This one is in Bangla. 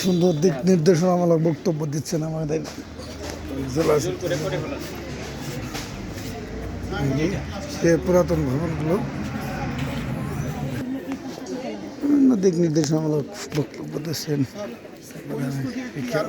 সুন্দর দিক নির্দেশনামূলক বক্তব্য দিচ্ছেন আমাদের জেলা সে পুরাতন ভবনগুলো দিক নির্দেশনামূলক বক্তব্য দিচ্ছেন তোমরা।